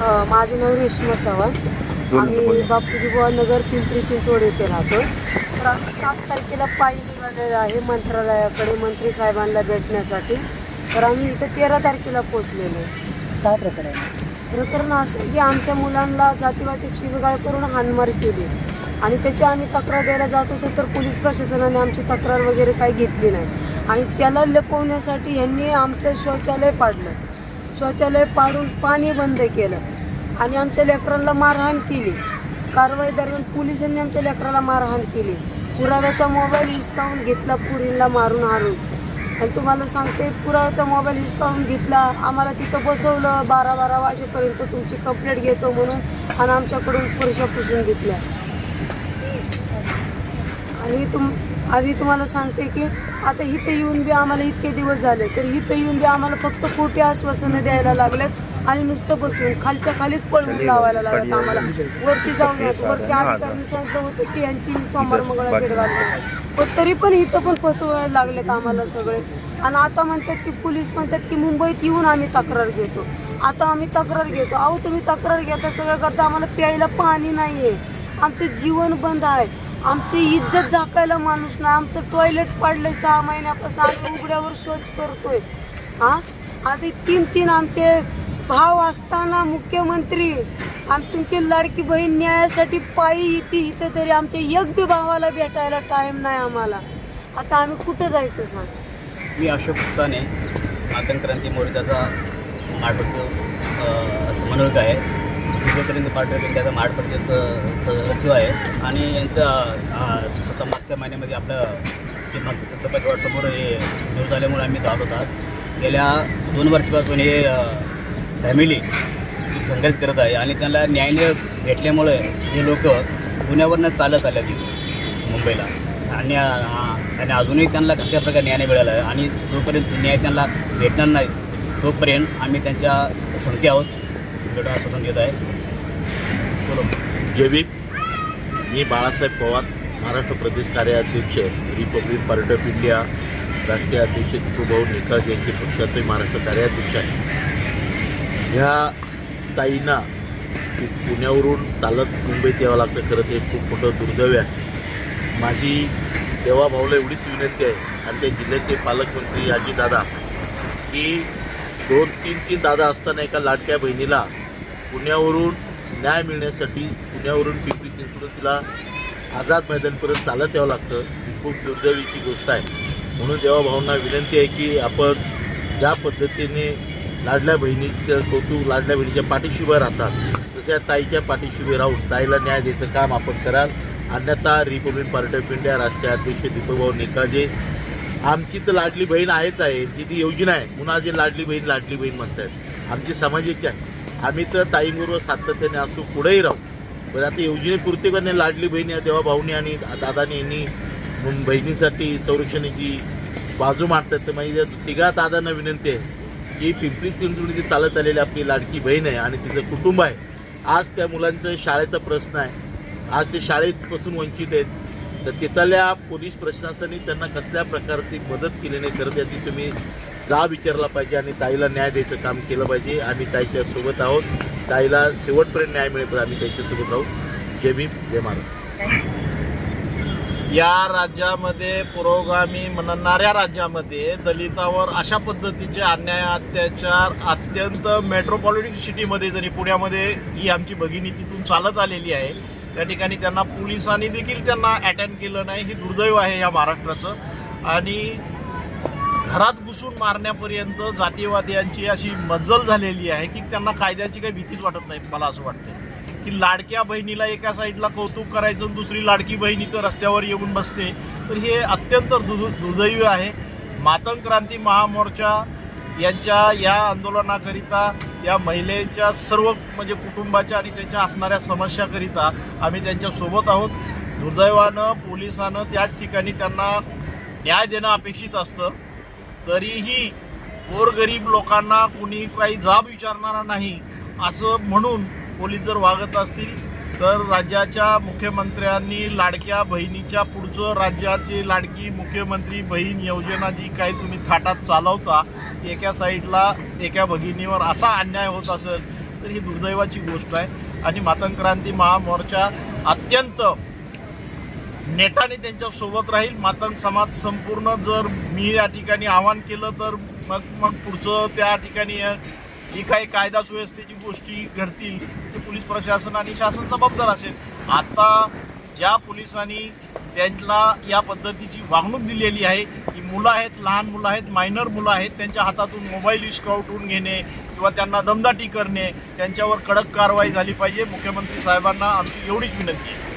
माझं नाव रेश्मा चव्हाण. आम्ही बापूजी बुवा नगर पिंपरी चिंचवड येथे राहतो. तर आम्ही सात तारखेला पायी निघालेलो आहे मंत्रालयाकडे मंत्री साहेबांना भेटण्यासाठी. तर आम्ही इथं तेरा तारखेला पोचलेलो आहे काय प्रकार आहे प्रकरण असं की आमच्या मुलांना जातीवाचक शिवीगाळ करून हाणमार केली. आणि त्याची आम्ही तक्रार द्यायला जात होतो तर पोलीस प्रशासनाने आमची तक्रार वगैरे काही घेतली नाही. आणि त्याला लपवण्यासाठी ह्यांनी आमचं शौचालय पाडलं. शौचालय पाडून पाणी बंद केलं. आणि आमच्या लेकरांना मारहाण केली. कारवाई दरम्यान पोलिसांनी आमच्या लेकराला मारहाण केली. पुराव्याचा मोबाईल हिसकावून घेतला पुरीला मारून हारून आणि तुम्हाला सांगते पुराव्याचा मोबाईल हिसकावून घेतला आम्हाला तिथं बसवलं बारा बारा वाजेपर्यंत तुमची कंप्लेंट घेतो म्हणून आणि आमच्याकडून पुरुषा पुसून घेतल्या. आणि तुम आधी तुम्हाला सांगते की आता इथं येऊन बी आम्हाला इतके दिवस झाले तर इथं येऊन बी आम्हाला फक्त खोटी आश्वासनं द्यायला लागलेत आणि नुसतं बसून खालच्या खालीच पळवून लावायला लागलेत आम्हाला. वरती जाऊन. वरती अधिकाऱ्यांनी सांगितलं होतं की यांची सोमवार मंगळवार पण तरी पण इथं पण फसवायला लागलेत आम्हाला सगळे. आणि आता म्हणतात की पोलीस म्हणतात की मुंबईत येऊन आम्ही तक्रार घेतो. आता आम्ही तक्रार घेतो. अहो तुम्ही तक्रार घेता सगळं करता. आम्हाला प्यायला पाणी नाहीये. आमचं जीवन बंद आहे. आमची इज्जत झाकायला माणूस नाही आमचं टॉयलेट पाडलंय सहा महिन्यापासून आम्ही उघड्यावर शौच करतोय. हा? आधी तीन तीन आमचे भाव असताना मुख्यमंत्री आणि तुमची लाडकी बहीण न्यायासाठी पायी येते इथं तरी आमच्या एक बी भावाला भेटायला टाइम नाही आम्हाला. आता आम्ही कुठं जायचं सांग? मी अशोक साने क्रांती मोर्चाचा माडपट्ट समन्वयक आहे विजयपर्यंत पाठवले त्याचा माडपट्टीचं सचिव आहे. आणि यांचा स्वतः मागच्या महिन्यामध्ये आपलं जे हे न्यूज आल्यामुळे आम्ही जात होता गेल्या दोन वर्षापासून हे फॅमिली संघर्ष करत आहे आणि त्यांना न्याय भेटल्यामुळे हे लोक पुण्यावरनं चालत आल्या तिथे मुंबईला. आणि आणि अजूनही त्यांना कसल्या प्रकारे न्याय मिळाला आहे. आणि जोपर्यंत न्याय त्यांना भेटणार नाही तोपर्यंत आम्ही त्यांच्या संख्या आहोत. एवढं आश्वासन देत आहे. बोलो. जैविक मी बाळासाहेब पवार महाराष्ट्र प्रदेश कार्याध्यक्ष रिपब्लिक पार्टी ऑफ इंडिया राष्ट्रीय अध्यक्ष दीपूभाऊ निकाळ यांचे पक्षाचे महाराष्ट्र कार्याध्यक्ष आहे. ह्या ताईंना पुण्यावरून चालत मुंबईत यावं लागतं. खरं ते खूप मोठं दुर्दैव आहे. माझी देवाभाऊला एवढीच विनंती आहे आणि त्या जिल्ह्याचे पालकमंत्री आजी दादा की दोन तीन तीन दादा असताना एका लाडक्या बहिणीला पुण्यावरून न्याय मिळण्यासाठी पुण्यावरून पिंपरी चिंचवड तिला आझाद मैदानपर्यंत चालत यावं लागतं. ही खूप दुर्दैवीची गोष्ट आहे. म्हणून देवाभाऊंना विनंती आहे की आपण ज्या पद्धतीने लाडल्या बहिणीचं कौतुक लाडल्या बहिणीच्या पाठीशी उभं राहतात तसं या ताईच्या पाठीशी उभे राहून ताईला न्याय द्यायचं काम आपण कराल. अन्यथा रिपब्लिक पार्टी ऑफ इंडिया राष्ट्रीय अध्यक्ष दीपकभाऊ निकाळजे आमची तर लाडली बहीण आहेच आहे जी ती योजना आहे. पुन्हा जे लाडली बहीण लाडली बहीण म्हणतात आमची समाजाची आहे. आम्ही तर ताईंबरोबर सातत्याने असू पुढेही राहू. पण आता योजनेपुरते पण लाडली बहीण तेव्हा भाऊनी आणि दादानी यांनी बहिणीसाठी संरक्षणाची बाजू मांडतात. तर माझी तिघा दादांना विनंती आहे की पिंपरी चिंचवडीची चालत आलेली आपली लाडकी बहीण आहे आणि तिचं कुटुंब आहे आज त्या मुलांचं शाळेचा प्रश्न आहे. आज ते शाळेपासून वंचित आहेत. तर तिथल्या पोलीस प्रशासनाने त्यांना कसल्या प्रकारची मदत केली नाही करत याची तुम्ही जा विचारला पाहिजे आणि ताईला न्याय द्यायचं काम केलं पाहिजे. आम्ही ताईच्या सोबत आहोत. ताईला शेवटपर्यंत न्याय मिळेपर्यंत आम्ही त्याच्यासोबत राहू. जय भीम जय महाराज. या राज्यामध्ये पुरोगामी म्हणणाऱ्या राज्यामध्ये दलितावर अशा पद्धतीचे अन्याय अत्याचार अत्यंत मेट्रोपॉलिटिक सिटीमध्ये जरी पुण्यामध्ये ही आमची भगिनी तिथून चालत आलेली आहे त्या ठिकाणी त्यांना पोलिसांनी देखील त्यांना अटेंड केलं नाही. ही दुर्दैव आहे या महाराष्ट्राचं. आणि घरात घुसून मारण्यापर्यंत जातीयवाद्यांची अशी मजल झालेली आहे की त्यांना कायद्याची काही भीतीच वाटत नाही मला असं वाटतं की लाडक्या बहिणीला एका साईडला कौतुक करायचं आणि दुसरी लाडकी बहिणी तर रस्त्यावर येऊन बसते. तर हे अत्यंत दुर् दुर्दैवी आहे. मातंग क्रांती महामोर्चा यांच्या या आंदोलनाकरिता या महिलेच्या सर्व म्हणजे कुटुंबाच्या आणि त्यांच्या असणाऱ्या समस्याकरिता आम्ही त्यांच्यासोबत आहोत. दुर्दैवानं पोलिसानं त्याच ठिकाणी त्यांना न्याय देणं अपेक्षित असतं. तरीही गोरगरीब लोकांना कुणी काही जाब विचारणारा नाही असं म्हणून पोलीस जर वागत असतील तर राज्याच्या मुख्यमंत्र्यांनी लाडक्या बहिणीच्या पुढचं राज्याची लाडकी मुख्यमंत्री बहीण योजना जी काही तुम्ही थाटात चालवता एका साईडला एका भगिनीवर असा अन्याय होत असेल तर ही दुर्दैवाची गोष्ट आहे. आणि मातंक्रांती महामोर्चा अत्यंत नेटाने त्यांच्यासोबत राहील. मातंग समाज संपूर्ण जर मी या ठिकाणी आवाहन केलं तर मग मग पुढचं त्या ठिकाणी जी काही कायदा सुव्यवस्थेची गोष्टी घडतील ते पोलीस प्रशासन आणि शासन जबाबदार असेल. आता ज्या पोलिसांनी त्यांना या पद्धतीची वागणूक दिलेली आहे की मुलं आहेत लहान मुलं आहेत मायनर मुलं आहेत त्यांच्या हातातून मोबाईल हिसकावटून घेणे किंवा त्यांना दमदाटी करणे त्यांच्यावर कडक कारवाई झाली पाहिजे. मुख्यमंत्री साहेबांना आमची एवढीच विनंती आहे.